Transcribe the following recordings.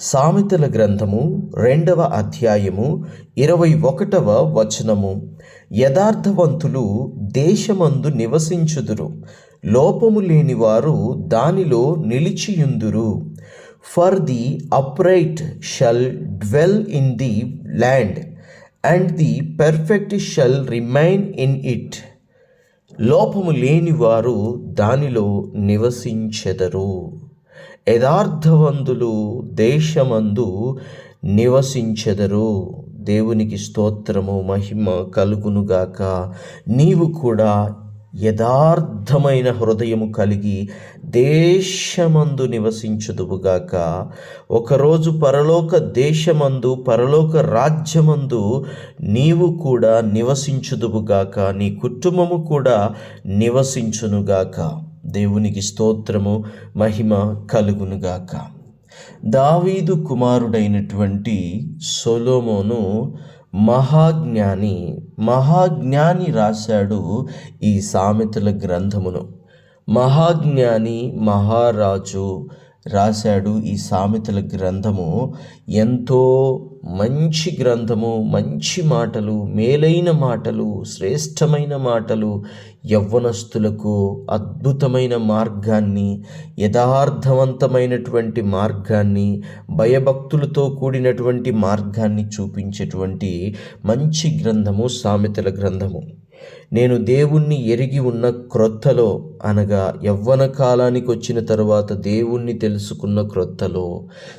సామెతల గ్రంథము రెండవ అధ్యాయము ఇరవై ఒకటవ వచనము. యథార్థవంతులు దేశమందు నివసించుదురు. లోపము లేనివారు దానిలో నిలిచియుందురు. For the upright shall dwell in the land and the perfect shall remain in it లోపము లేనివారు దానిలో నివసించెదరు. యథార్థవంతులు దేశమందు నివసించెదరు. దేవునికి స్తోత్రము మహిమ కలుగునుగాక. నీవు కూడా యథార్థమైన హృదయము కలిగి దేశమందు నివసించుదువుగాక. ఒకరోజు పరలోక దేశమందు పరలోక రాజ్యమందు నీవు కూడా నివసించుదువుగాక. నీ కుటుంబము కూడా నివసించునుగాక. దేవునికి స్తోత్రము మహిమ కలుగునుగాక. దావీదు కుమారుడైనటువంటి సొలోమోను మహాజ్ఞాని మహాజ్ఞాని రాశాడు ఈ సామెతల గ్రంథమును. మహాజ్ఞాని మహారాజు రాశాడు ఈ సామెతల గ్రంథము. ఎంతో మంచి గ్రంథము మంచి మాటలు మేలైన మాటలు శ్రేష్టమైన మాటలు యవ్వనస్తులకు అద్భుతమైన మార్గాన్ని యథార్థవంతమైనటువంటి మార్గాన్ని భయభక్తులతో కూడినటువంటి మార్గాన్ని చూపించేటువంటి మంచి గ్రంథము సామెతల గ్రంథము. నేను దేవుణ్ణి ఎరిగి ఉన్న క్రొత్తలో అనగా యవ్వన కాలానికి వచ్చిన తర్వాత దేవుణ్ణి తెలుసుకున్న క్రొత్తలో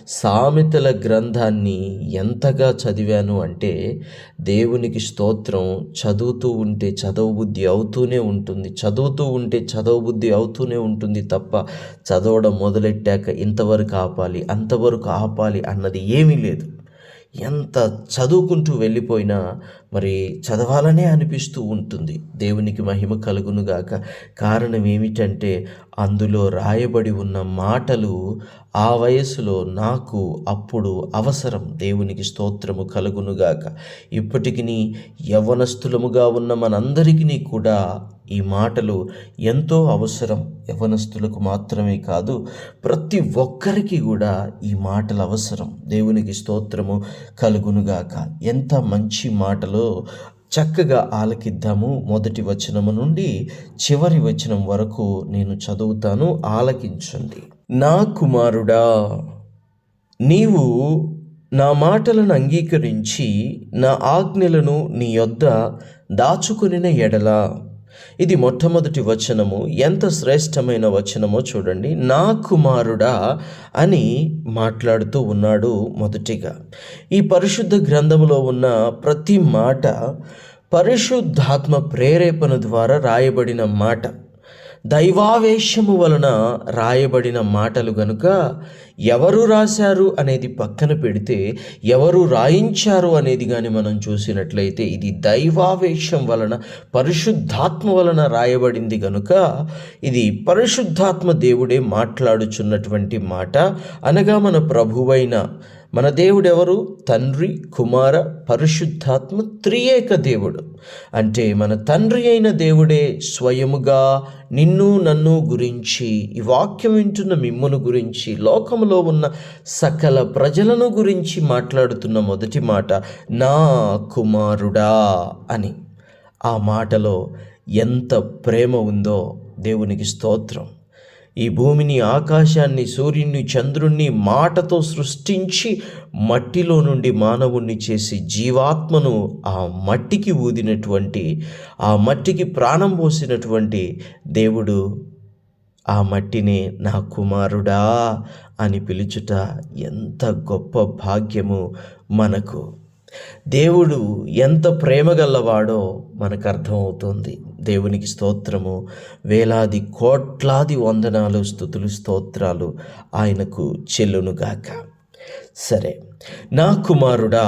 సామెతల గ్రంథాన్ని ఎంతగా చదివాను అంటే దేవునికి స్తోత్రం చదువుతూ ఉంటే చదవ బుద్ధి అవుతూనే ఉంటుంది. చదువుతూ ఉంటే చదవ బుద్ధి అవుతూనే ఉంటుంది తప్ప చదవడం మొదలెట్టాక ఇంతవరకు ఆపాలి అంతవరకు ఆపాలి అన్నది ఏమీ లేదు. ఎంత చదువుకుంటూ వెళ్ళిపోయినా మరి చదవాలనే అనిపిస్తూ ఉంటుంది. దేవునికి మహిమ కలుగునుగాక కారణం ఏమిటంటే అందులో రాయబడి ఉన్న మాటలు ఆ వయసులో నాకు అప్పుడు అవసరం. దేవునికి స్తోత్రము కలుగునుగాక ఇప్పటికి యవ్వనస్థులముగా ఉన్న మనందరికీ కూడా ఈ మాటలు ఎంతో అవసరం. యవనస్తులకు మాత్రమే కాదు ప్రతి ఒక్కరికి కూడా ఈ మాటలు అవసరం. దేవునికి స్తోత్రము కలుగునుగాక ఎంత మంచి మాటలు చక్కగా ఆలకిద్దాము. మొదటి వచనము నుండి చివరి వచనం వరకు నేను చదువుతాను. ఆలకించండి. నా కుమారుడా నీవు నా మాటలను అంగీకరించి నా ఆజ్ఞలను నీ యొద్ద దాచుకునిన ఎడల ఇది మొట్టమొదటి వచనము. ఎంత శ్రేష్టమైన వచనమో చూడండి. నా కుమారుడా అని మాట్లాడుతూ ఉన్నాడు మొదటిగా. ఈ పరిశుద్ధ గ్రంథములో ఉన్న ప్రతి మాట పరిశుద్ధాత్మ ప్రేరేపణ ద్వారా రాయబడిన మాట. దైవావేశము వలన రాయబడిన మాటలు గనుక ఎవరు రాశారు అనేది పక్కన పెడితే ఎవరు రాయించారు అనేది కానీ మనం చూసినట్లయితే ఇది దైవావేశం వలన పరిశుద్ధాత్మ వలన రాయబడింది గనుక ఇది పరిశుద్ధాత్మ దేవుడే మాట్లాడుచున్నటువంటి మాట అనగా మన ప్రభువైన మన దేవుడెవరు? తండ్రి కుమార పరిశుద్ధాత్మ త్రియేక దేవుడు. అంటే మన తండ్రి అయిన దేవుడే స్వయముగా నిన్ను నన్ను గురించి ఈ వాక్యం వింటున్న మిమ్మును గురించి లోకంలో ఉన్న సకల ప్రజలను గురించి మాట్లాడుతున్న మొదటి మాట నా కుమారుడా అని. ఆ మాటలో ఎంత ప్రేమ ఉందో దేవునికి స్తోత్రం. ఈ భూమిని ఆకాశాన్ని సూర్యుని చంద్రుణ్ణి మాటతో సృష్టించి మట్టిలో నుండి మానవుణ్ణి చేసి జీవాత్మను ఆ మట్టికి ఊదినటువంటి ఆ మట్టికి ప్రాణం పోసినటువంటి దేవుడు ఆ మట్టినే నా కుమారుడా అని పిలుచుట ఎంత గొప్ప భాగ్యము మనకు. దేవుడు ఎంత ప్రేమగల్లవాడో మనకు అర్థమవుతుంది దేవునికి స్తోత్రము. వేలాది కోట్లాది వందనాలు స్థుతులు స్తోత్రాలు ఆయనకు చెల్లునుగాక. సరే నా కుమారుడా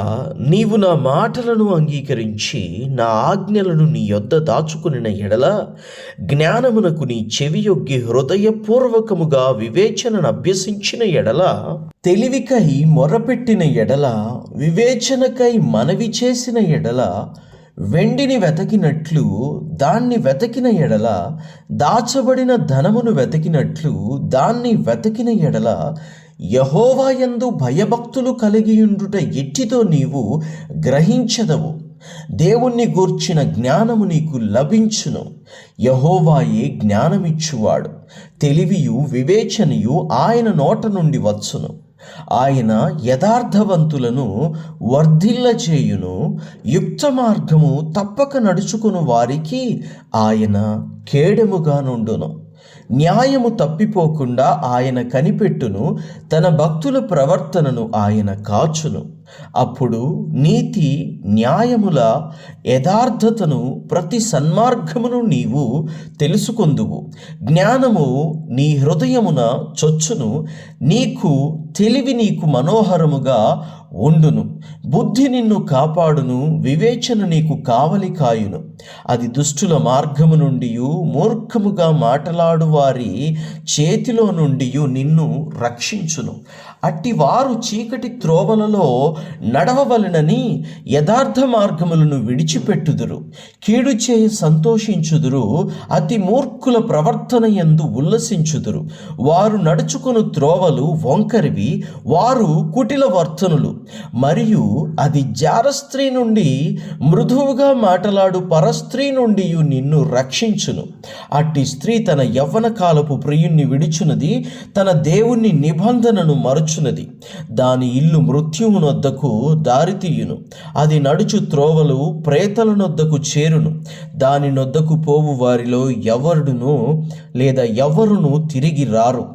నీవు నా మాటలను అంగీకరించి నా ఆజ్ఞలను నీ యొద్ద దాచుకునిన ఎడల జ్ఞానమునకు నీ చెవియొగ్గి హృదయపూర్వకముగా వివేచనను అభ్యసించిన ఎడల తెలివికై మొరపెట్టిన ఎడల వివేచనకై మనవి చేసిన ఎడల వెండిని వెతకినట్లు దాన్ని వెతకిన ఎడల దాచబడిన ధనమును వెతకినట్లు దాన్ని వెతకిన ఎడల యహోవాయందు భయభక్తులు కలిగియుండుట ఎట్టితో నీవు గ్రహించదవు. దేవుణ్ణి గూర్చిన జ్ఞానము నీకు లభించును. యహోవాయే జ్ఞానమిచ్చువాడు? తెలివియు వివేచనయు ఆయన నోట నుండి వచ్చును. ఆయన యథార్థవంతులను వర్ధిల్ల చేయును యుక్త మార్గము తప్పక నడుచుకుని వారికి ఆయన కేడెముగా నుండును. న్యాయము తప్పిపోకుండా ఆయన కనిపెట్టును తన భక్తుల ప్రవర్తనను ఆయన కాచును. అప్పుడు నీతి న్యాయముల యథార్థతను ప్రతి సన్మార్గమును నీవు తెలుసుకొందువు. జ్ఞానము నీ హృదయమున చొచ్చును నీకు తెలివి నీకు మనోహరముగా ఉండును. బుద్ధి నిన్ను కాపాడును వివేచన నీకు కావలి కాయును. అది దుష్టుల మార్గము నుండి మూర్ఖముగా మాటలాడు వారి చేతిలో నుండి నిన్ను రక్షించును. అట్టి వారు చీకటి త్రోవలలో నడవవలనని యథార్థ మార్గములను విడిచిపెట్టుదురు. కీడు చేయి సంతోషించుదురు. అతి మూర్ఖుల ప్రవర్తన ఎందు ఉల్లసించుదురు. వారు నడుచుకుని త్రోవలు వంకరివి. వారు కుటిల వర్తనులు. మరియు అది జారస్త్రీ నుండి మృదువుగా మాటలాడు పరస్త్రీ నుండి నిన్ను రక్షించును. అట్టి స్త్రీ తన యవ్వన కాలపు ప్రియుణ్ణి విడుచునది. తన దేవుణ్ణి నిబంధనను మరుచున్నది దాని ఇల్లు మృత్యువునొద్దకు దారితీయును అది నడుచు త్రోవలు ప్రేతలనొద్దకు చేరును. దాని నొద్దకు పోవు వారిలో ఎవరును లేదా ఎవరును తిరిగి రారు.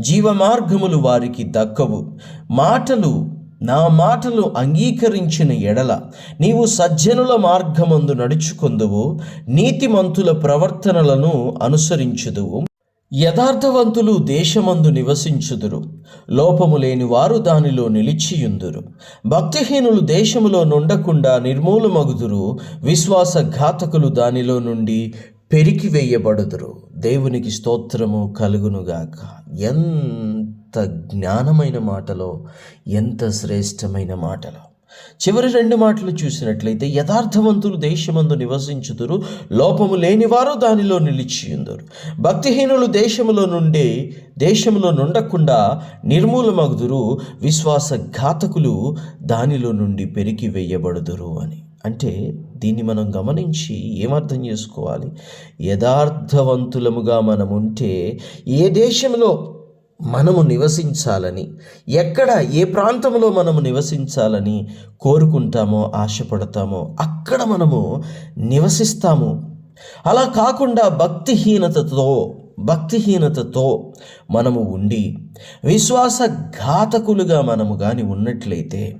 జీవమార్గములు వారికి దక్కవు. మాటలు నా మాటలు అంగీకరించిన ఎడల. నీవు సజ్జనుల మార్గమందు నడుచుకొందువు. నీతిమంతుల ప్రవర్తనలను అనుసరించుదువు. యథార్థవంతులు దేశమందు నివసించుదురు. లోపము లేని వారు దానిలో నిలిచియుందురు. భక్తిహీనులు దేశములో నుండకుండా నిర్మూలమగుదురు. విశ్వాసఘాతకులు దానిలో నుండి పెరికివేయబడుదురు. దేవునికి స్తోత్రము కలుగునుగాక. ఎంత జ్ఞానమైన మాటలో ఎంత శ్రేష్టమైన మాటలో. చివరి రెండు మాటలు చూసినట్లయితే యథార్థవంతులు దేశమందు నివసించుదురు లోపము లేనివారు దానిలో నిలిచియుందరు భక్తిహీనులు దేశములో నుండి దేశములో నుండకుండా నిర్మూలమగుదురు విశ్వాసఘాతకులు దానిలో నుండి పెరికి వేయబడుదురు అని. అంటే దీన్ని మనం గమనించి ఏమర్థం చేసుకోవాలి? యథార్థవంతులముగా మనం ఉంటే ఏ దేశంలో మనము నివసించాలని ఎక్కడ ఏ ప్రాంతంలో మనము నివసించాలని కోరుకుంటామో ఆశపడతామో అక్కడ మనము నివసిస్తాము. అలా కాకుండా భక్తిహీనతతో భక్తిహీనతతో మనము ఉండి విశ్వాస ఘాతకులుగా మనము కానీ ఉన్నట్లయితే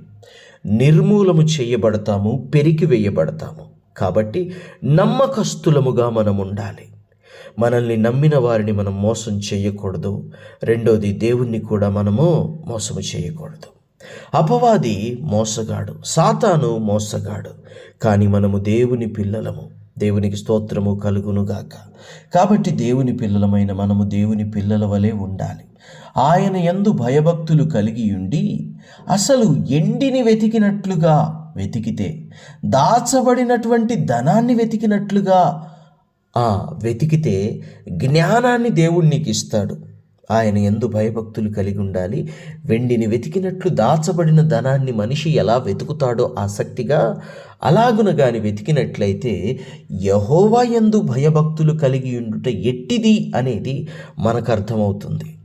నిర్మూలము చేయబడతాము పెరికి వేయబడతాము. కాబట్టి నమ్మకస్తులముగా మనం ఉండాలి మనల్ని నమ్మిన వారిని మనం మోసం చేయకూడదు. రెండోది దేవుణ్ణి కూడా మనము మోసము చేయకూడదు. అపవాది మోసగాడు సాతాను మోసగాడు కానీ మనము దేవుని పిల్లలము. దేవునికి స్తోత్రము కలుగునుగాక కాబట్టి దేవుని పిల్లలమైన మనము దేవుని పిల్లల వలె ఉండాలి. ఆయన ఎందు భయభక్తులు కలిగి ఉండి అసలు ఎండిని వెతికినట్లుగా వెతికితే దాచబడినటువంటి ధనాన్ని వెతికినట్లుగా వెతికితే జ్ఞానాన్ని దేవుడు నీకు ఇస్తాడు ఆయన ఎందు భయభక్తులు కలిగి ఉండాలి. వెండిని వెతికినట్లు దాచబడిన ధనాన్ని మనిషి ఎలా వెతుకుతాడో ఆసక్తిగా అలాగున గాని వెతికినట్లయితే యహోవా ఎందు భయభక్తులు కలిగి ఉండుట ఎట్టిది అనేది మనకు అర్థమవుతుంది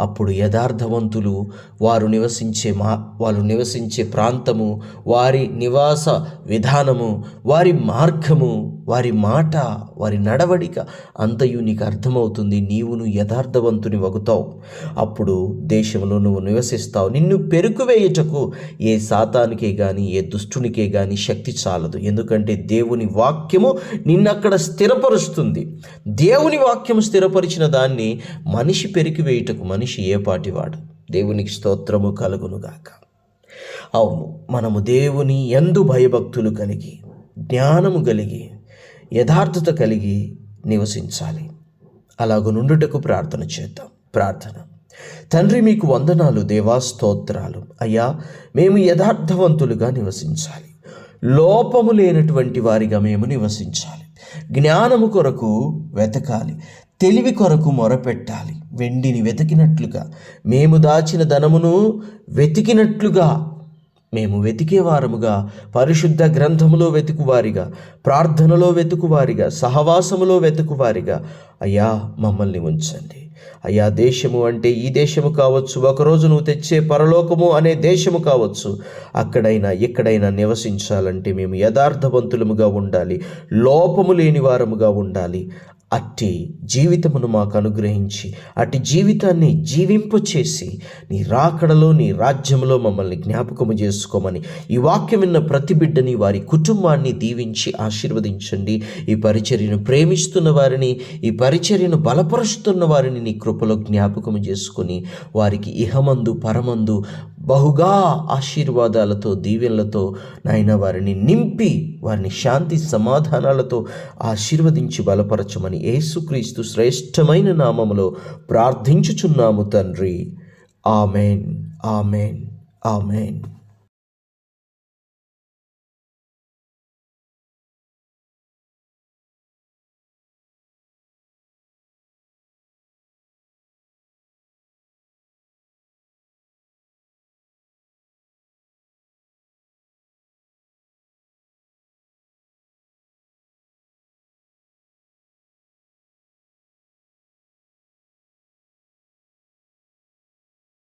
అప్పుడు యథార్థవంతులు వారు నివసించే మా వాళ్ళు నివసించే ప్రాంతము వారి నివాస విధానము వారి మార్గము వారి మాట వారి నడవడిక అంతయు నీకు అర్థమవుతుంది. నీవును యథార్థవంతుని వగుతావు. అప్పుడు దేశంలో నువ్వు నివసిస్తావు. నిన్ను పెరుకువేయుటకు ఏ సాతానికే కానీ ఏ దుష్టునికే కానీ శక్తి చాలదు. ఎందుకంటే దేవుని వాక్యము నిన్నక్కడ స్థిరపరుస్తుంది. దేవుని వాక్యము స్థిరపరిచిన దాన్ని మనిషి పెరికివేయుటకు మనిషి ఏ పాటివాడు? దేవునికి స్తోత్రము కలుగునుగాక అవును మనము దేవుని ఎందు భయభక్తులు కలిగి జ్ఞానము కలిగి యథార్థత కలిగి నివసించాలి. అలాగ నుండుటకు ప్రార్థన చేద్దాం. ప్రార్థన. తండ్రి మీకు వందనాలు దేవా స్తోత్రాలు. అయ్యా మేము యథార్థవంతులుగా నివసించాలి. లోపము లేనటువంటి వారిగా మేము నివసించాలి. జ్ఞానము కొరకు వెతకాలి. తెలివి కొరకు మొరపెట్టాలి. వెండిని వెతికినట్లుగా మేము దాచిన ధనమును వెతికినట్లుగా మేము వెతికేవారముగా పరిశుద్ధ గ్రంథములో వెతుకువారిగా ప్రార్థనలో వెతుకువారిగా సహవాసములో వెతుకువారిగా. అయ్యా మమ్మల్ని ఉంచండి. అయ్యా దేశము అంటే ఈ దేశము కావచ్చు ఒకరోజు నువ్వు తెచ్చే పరలోకము అనే దేశము కావచ్చు. అక్కడైనా ఎక్కడైనా నివసించాలంటే మేము యథార్థవంతులముగా ఉండాలి లోపము లేని వారముగా ఉండాలి. అట్టి జీవితమును మాకు అనుగ్రహించి అట్టి జీవితాన్ని జీవింపచేసి నీ రాకడలో నీ రాజ్యంలో మమ్మల్ని జ్ఞాపకము చేసుకోమని ఈ వాక్యం విన్న ప్రతి బిడ్డని వారి కుటుంబాన్ని దీవించి ఆశీర్వదించండి. ఈ పరిచర్యను ప్రేమిస్తున్న వారిని ఈ పరిచర్యను బలపరుస్తున్న వారిని నీ కృపలో జ్ఞాపకము చేసుకొని వారికి ఇహమందు పరమందు బహుగా ఆశీర్వాదాలతో దీవెనలతో నాయన వారిని నింపి వారిని శాంతి సమాధానాలతో ఆశీర్వదించి బలపరచమని యేసుక్రీస్తు శ్రేష్టమైన నామములో ప్రార్థించుచున్నాము తండ్రి. ఆమెన్. ఆమెన్. ఆమెన్.